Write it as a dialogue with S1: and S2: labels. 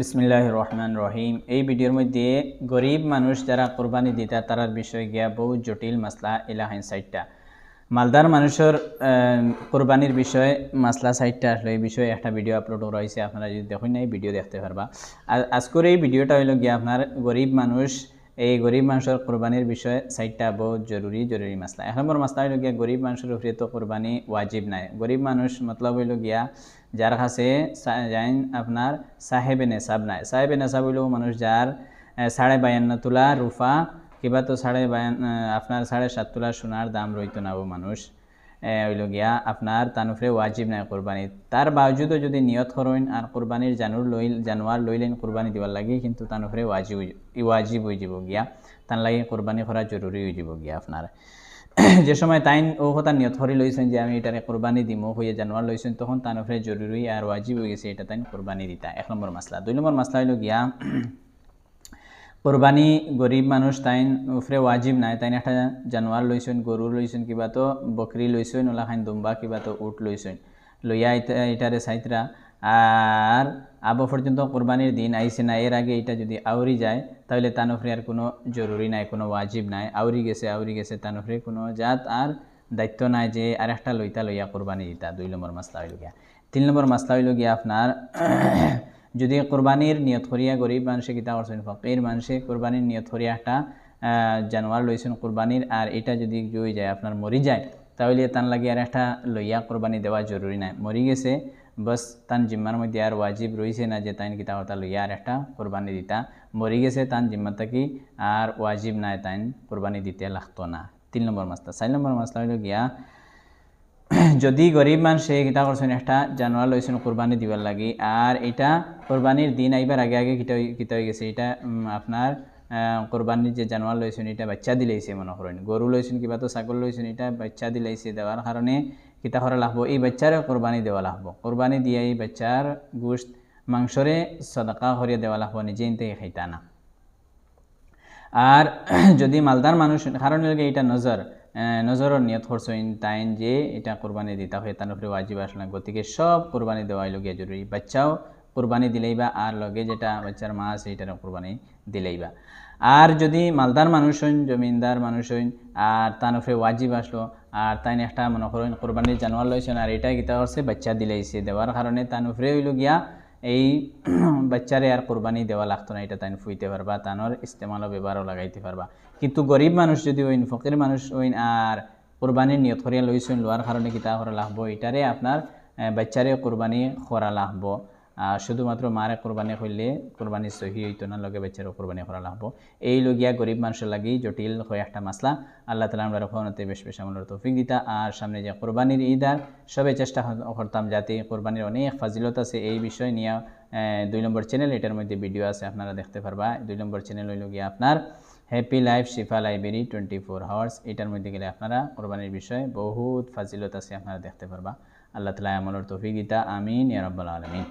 S1: বিসমিল্লাহ রহমান রহিম। এই ভিডিওর মধ্যে গরিব মানুষ যারা কোরবানি দিতা, তারার বিষয়ে গিয়া বহু জটিল মাসলা এলাহাইন সাইটটা। মালদার মানুষের কোরবানির বিষয়ে, মাসলা সাইটটা আসলে, এই বিষয়ে একটা ভিডিও আপলোড করা হয়েছে। আপনারা যদি দেখুন না এই ভিডিও দেখতে পারবা। আর আজকের এই ভিডিওটা হইল গিয়া আপনার গরিব মানুষ এই গরিব মানুষের কোরবানির বিষয়ে সাইটটা বহুত জরুরি জরুরি মাসলা এক নম্বর মাসলা হইল গিয়া গরিব মানুষের উপরে তো কোরবানি ওয়াজিব নাই। গরিব মানুষ মতলব হইল গিয়া যার কাছে যাইন আপনার সাহেবে নেশাব নাই। সাহেবে নেশাব হইল মানুষ যার সাড়ে বায়ান্ন তোলা রুফা কিবা তো সাড়ে বায়ান আপনার সাড়ে সাত তোলা সোনার দাম রইত না ও মানুষ। হইল গিয়া আপনার তানুফরে ওয়াজিব নাই কোরবানি তার বাবজুদও যদি নিয়ত করেন আর কোরবানির জানুর লই জানোয়ার লইলেন কোরবানি দিবার লাগে কিন্তু তানুফরে ওয়াজিব ওয়াজিব হয়ে যাব গিয়া। তার লাগে কোরবানি করা জরুরি হয়ে যাব গিয়া আপনার যে সময় তাইন ও কথা নিয়ত করে লইছেন যে আমি এটারে কোরবানি দিমো হইয়া জানোয়ার লইছেন তখন উপরে জরুরি আর ওয়াজিব হয়ে গেছে, এটা তাইন কোরবানি দিতা। এক নম্বর মাসলা দুই নম্বর মাসলা হইল গিয়া কোরবানি গরিব মানুষ তাইন উফরে ওয়াজিব নাই। তাইন একটা জানোয়ার লইছেন গরু লইছেন কিবা তো বকরি লইছেন ওলা খান দুম্বা, কিবা তো উট লইছেন লইয়া ইটারে সাইতরা আর আবো পর্যন্ত কোরবানির দিন আইসে না? এর আগে এটা যদি আউরি যায়, তাহলে তানফরে আর কোনো জরুরি নাই, কোনো ওয়াজিব নাই। আউরি গেছে আউরি গেছে তানফরে কোনো জাত আর দায়িত্ব নাই যে আর একটা লইতা লইয়া কোরবানি দিতা। দুই নম্বর মাসলা হইল গিয়া তিন নম্বর মাসলা হইল গিয়া আপনার যদি কোরবানির নিয়ত করিয়া গরিব মানুষে কিতা করছেন ফকির মানুষে কোরবানির নিয়ত করিয়া একটা জানোয়ার লইছেন কোরবানির, আর এটা যদি জয় যায়, আপনার মরি যায়, তাহলে তান লাগে আর একটা লইয়া কোরবানি দেওয়া জরুরি নাই। মরি গেছে, বস তান জিম্মার মধ্যে আর ওয়াজিব রয়েছে না যে তাইন কিতা কথা লইয়া আর একটা কোরবানি দিতা। মরি গেছে তান জিম্মা থাকি আর ওয়াজিব নাই তাইন কোরবানি দিতে লাগতো না। তিন নম্বর মাসলা। চার নম্বর মাসলা হইল গিয়া যদি গরিব মানুষে কিতা করছেন, একটা জানোয়ার লইছেন, কোরবানি দিবার লাগি। আর এটা কোরবানির দিন আইবার আগে আগে হই- কিতা হয়ে গেছে, এটা আপনার কোরবানির যে জানোয়ার লইছেন, এটা বাচ্চা দিলাইছে মনে করেন। গরু লইছেন কিবা তো ছাগল লইছেন, এটা বাচ্চা দিলাইছে, দেওয়ার কারণে কিতা করা লাগবো এই বাচ্চারে কোরবানি দেওয়া লাগবো কোরবানি দিয়ে এই বাচ্চার গোষ্ঠ মাংসরে সদাকা করিয়া দেওয়া লাগবো নিজে ইনতে খাইতা না। আর যদি মালদার মানুষ, কারণ লাগে এটা নজর আহ, নজরের নিয়ত করছেন তাইন যে এটা কোরবানি দিতা হয় তার উপরে ওয়াজিব আসলে গতিকে সব কোরবানি দেওয়াই লগিয়া জরুরি। বাচ্চাও কোরবানি দিলেইবা আর লগে যেটা বাচ্চার মা আছে এটার কোরবানি দিলেইবা আর যদি মালদার মানুষ হইন জমিনদার মানুষ হইন আর তার উপরে ওয়াজিব আসলো আর তাই একটা মনে করেন কোরবানির জানোয়ার লইছেন আর এটা গীতা করছে বাচ্চা দিলাইছে দেওয়ার কারণে তার উপরে হইল গিয়া এই বাচ্চারে আর কোরবানি দেওয়া লাগতো না এটা তাই ফুইতে পারবা তানোর ইস্তেমালও ব্যবহারও লাগাইতে পারবা কিন্তু গরিব মানুষ যদি ওইন ফকির মানুষ ওইন আর কোরবানির নিয়ত করিয়া লইছেন লোয়ার কারণে কিতা করা লাগবো এটারে আপনার বাচ্চারে কোরবানি করা লাগবো। শুধুমাত্র মারে কোরবানি করলে কোরবানি সহি হইতো না, লগে বাচ্চারও কোরবানি করা লাগবো। এই লগিয়া গরিব মানুষের লাগি জটিল হয় একটা মাসলা। আল্লাহ তালা আমরা রক্ষণতে বেশ বেশ আমলের তৌফিক দিতা। আর সামনে যে কোরবানির ঈদ আর, সবে চেষ্টা করতাম যাতে কোরবানির অনেক ফাজিলত আছে। এই বিষয় নিয়ে দুই নম্বর চ্যানেল এটার মধ্যে ভিডিও আছে, আপনারা দেখতে পারবা। দুই নম্বর চ্যানেল হইল গিয়ে আপনার happy life Shifa library twenty four hours এটার মধ্যে গেলে আপনারা কোরবানির বিষয়ে বহুত ফাজিলত আছে, আপনারা দেখতে পারবা। আল্লাহ তালা আমলের তৌফিক দিতা। আমিন ইয়ারব্বাল আলমিন।